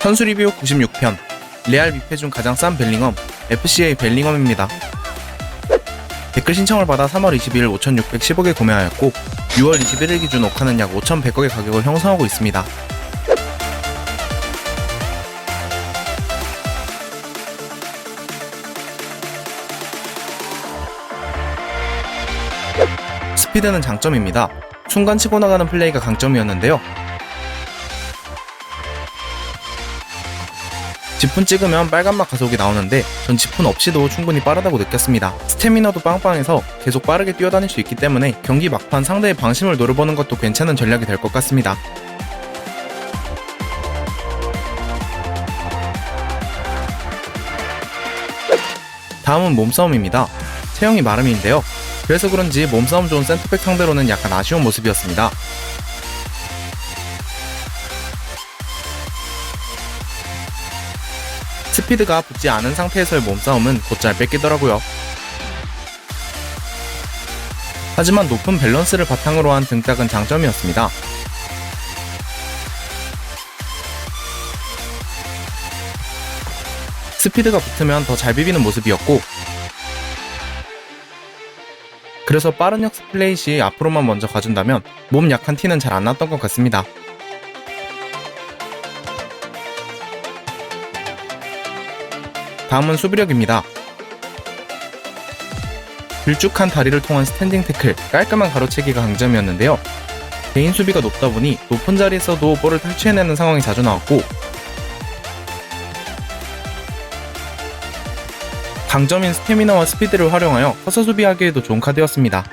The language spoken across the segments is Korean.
선수 리뷰 96편 레알 미페 중 가장 싼 벨링엄 FCA 벨링엄입니다. 댓글 신청을 받아 3월 22일 5,610억에 구매하였고 6월 21일 기준 오카는 약 5,100억의 가격을 형성하고 있습니다. 스피드는 장점입니다. 순간 치고 나가는 플레이가 강점이었는데요. 지푼 찍으면 빨간막 가속이 나오는데 전 지푼 없이도 충분히 빠르다고 느꼈습니다. 스태미너도 빵빵해서 계속 빠르게 뛰어다닐 수 있기 때문에 경기 막판 상대의 방심을 노려보는 것도 괜찮은 전략이 될 것 같습니다. 다음은 몸싸움입니다. 체형이 마름인데요. 그래서 그런지 몸싸움 좋은 센터백 상대로는 약간 아쉬운 모습이었습니다. 스피드가 붙지 않은 상태에서의 몸싸움은 곧잘 뺏기더라고요. 하지만 높은 밸런스를 바탕으로 한 등딱은 장점이었습니다. 스피드가 붙으면 더 잘 비비는 모습이었고 그래서 빠른 역습 플레이 시 앞으로만 먼저 가준다면 몸 약한 티는 잘 안 났던 것 같습니다. 다음은 수비력입니다. 길쭉한 다리를 통한 스탠딩 태클, 깔끔한 가로채기가 강점이었는데요. 개인 수비가 높다 보니 높은 자리에서도 볼을 탈취해내는 상황이 자주 나왔고 강점인 스태미나와 스피드를 활용하여 커서 수비하기에도 좋은 카드였습니다.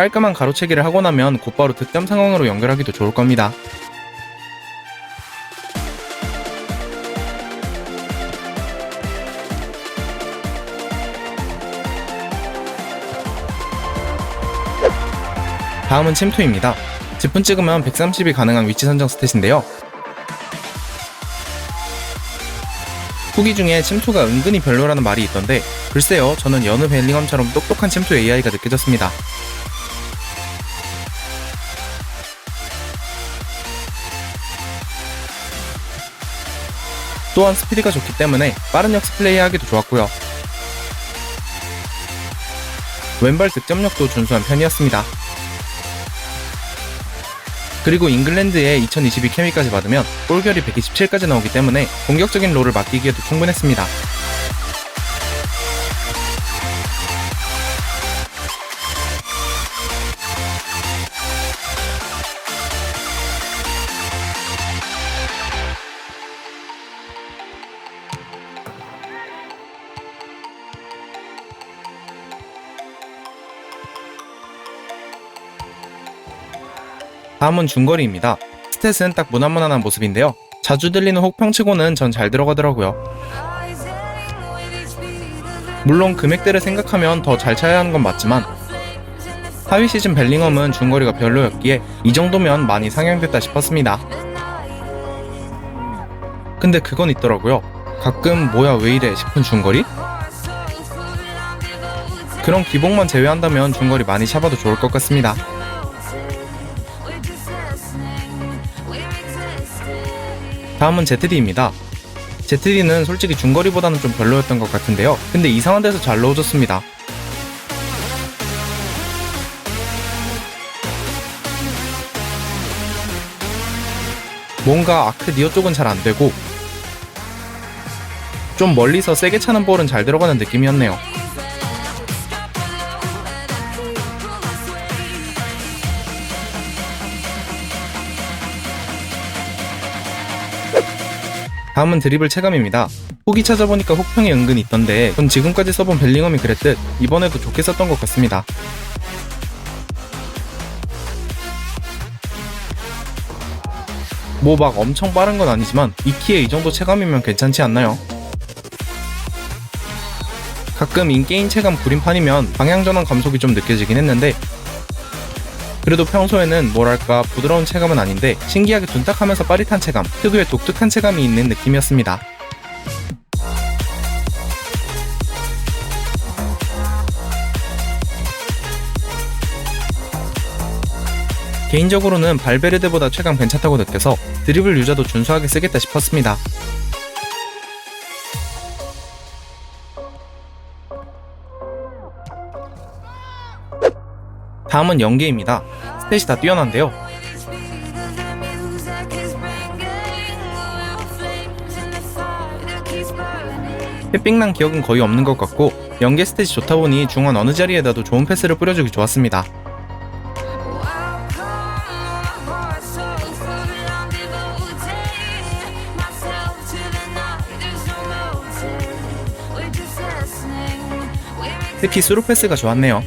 깔끔한 가로채기를 하고 나면 곧바로 득점 상황으로 연결하기도 좋을 겁니다. 다음은 침투입니다. 지푼 찍으면 130이 가능한 위치 선정 스탯인데요. 후기 중에 침투가 은근히 별로라는 말이 있던데 글쎄요 저는 여느 벨링엄처럼 똑똑한 침투 AI가 느껴졌습니다. 또한 스피드가 좋기 때문에 빠른 역습 플레이하기도 좋았고요. 왼발 득점력도 준수한 편이었습니다. 그리고 잉글랜드의 2022 케미까지 받으면 골결이 127까지 나오기 때문에 공격적인 롤을 맡기기에도 충분했습니다. 다음은 중거리입니다. 스탯은 딱 무난무난한 모습인데요. 자주 들리는 혹평치고는 전 잘 들어가더라고요. 물론 금액대를 생각하면 더 잘 차야 하는 건 맞지만 하위 시즌 벨링엄은 중거리가 별로였기에 이 정도면 많이 상향됐다 싶었습니다. 근데 그건 있더라고요. 가끔 뭐야 왜 이래 싶은 중거리? 그런 기복만 제외한다면 중거리 많이 샤봐도 좋을 것 같습니다. 다음은 ZD입니다. ZD는 솔직히 중거리보다는 좀 별로였던 것 같은데요. 근데 이상한 데서 잘 넣어줬습니다. 뭔가 아크 니어 쪽은 잘 안되고 좀 멀리서 세게 차는 볼은 잘 들어가는 느낌이었네요. 다음은 드리블 체감입니다. 후기 찾아보니까 혹평이 은근히 있던데 전 지금까지 써본 벨링엄이 그랬듯 이번에도 좋게 썼던 것 같습니다. 뭐 막 엄청 빠른 건 아니지만 이 키에 이 정도 체감이면 괜찮지 않나요? 가끔 인게임 체감 구림판이면 방향 전환 감속이 좀 느껴지긴 했는데 그래도 평소에는 뭐랄까 부드러운 체감은 아닌데 신기하게 둔탁하면서 빠릿한 체감, 특유의 독특한 체감이 있는 느낌이었습니다. 개인적으로는 발베르데보다 최강 괜찮다고 느껴서 드리블 유저도 준수하게 쓰겠다 싶었습니다. 다음은 연계입니다. 스탯이 다 뛰어난데요. 햇빛난 기억은 거의 없는 것 같고 연계 스탯이 좋다 보니 중원 어느 자리에다도 좋은 패스를 뿌려주기 좋았습니다. 특히 스루 패스가 좋았네요.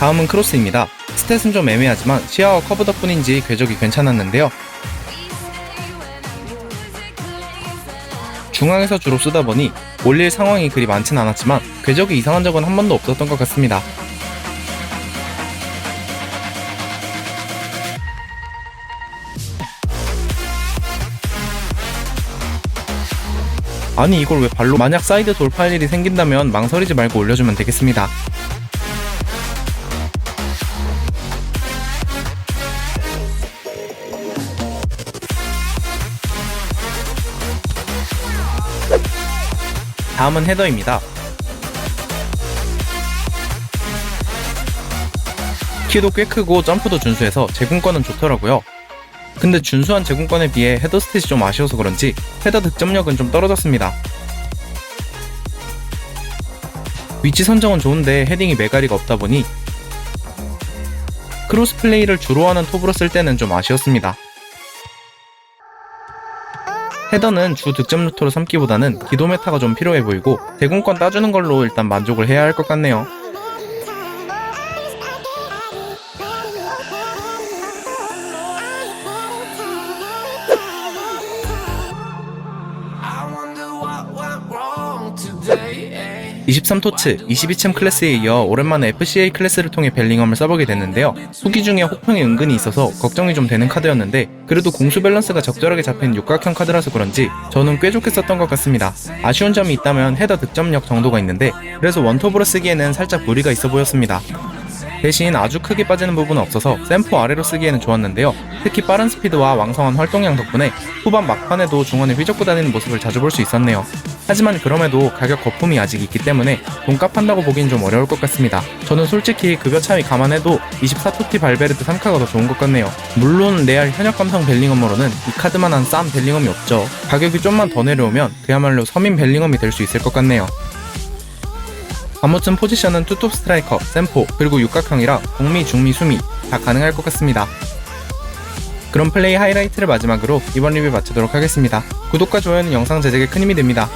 다음은 크로스입니다. 스탯은 좀 애매하지만 시야와 커브 덕분인지 궤적이 괜찮았는데요. 중앙에서 주로 쓰다 보니 올릴 상황이 그리 많진 않았지만 궤적이 이상한 적은 한 번도 없었던 것 같습니다. 아니 이걸 왜 발로 만약 사이드 돌파할 일이 생긴다면 망설이지 말고 올려주면 되겠습니다. 다음은 헤더입니다. 키도 꽤 크고 점프도 준수해서 제공권은 좋더라고요. 근데 준수한 제공권에 비해 헤더 스탯이 좀 아쉬워서 그런지 헤더 득점력은 좀 떨어졌습니다. 위치 선정은 좋은데 헤딩이 메가리가 없다 보니 크로스 플레이를 주로 하는 톱으로 쓸 때는 좀 아쉬웠습니다. 헤더는 주 득점 루터로 삼기보다는 기도 메타가 좀 필요해 보이고 대공권 따주는 걸로 일단 만족을 해야 할 것 같네요. 23토츠 22챔 클래스에 이어 오랜만에 FCA 클래스를 통해 벨링엄을 써보게 됐는데요. 후기 중에 혹평이 은근히 있어서 걱정이 좀 되는 카드였는데 그래도 공수 밸런스가 적절하게 잡힌 육각형 카드라서 그런지 저는 꽤 좋게 썼던 것 같습니다. 아쉬운 점이 있다면 헤더 득점력 정도가 있는데 그래서 원톱으로 쓰기에는 살짝 무리가 있어 보였습니다. 대신 아주 크게 빠지는 부분은 없어서 샘포 아래로 쓰기에는 좋았는데요. 특히 빠른 스피드와 왕성한 활동량 덕분에 후반 막판에도 중원에 휘젓고 다니는 모습을 자주 볼 수 있었네요. 하지만 그럼에도 가격 거품이 아직 있기 때문에 돈값 한다고 보긴 좀 어려울 것 같습니다. 저는 솔직히 급여 차이 감안해도 24토티 발베르트 3카가 더 좋은 것 같네요. 물론 레알 현역 감성 벨링엄으로는 이 카드만 한 싼 벨링엄이 없죠. 가격이 좀만 더 내려오면 그야말로 서민 벨링엄이 될 수 있을 것 같네요. 아무튼 포지션은 투톱 스트라이커, 샘포, 그리고 육각형이라 공미, 중미, 수미 다 가능할 것 같습니다. 그럼 플레이 하이라이트를 마지막으로 이번 리뷰 마치도록 하겠습니다. 구독과 좋아요는 영상 제작에 큰 힘이 됩니다.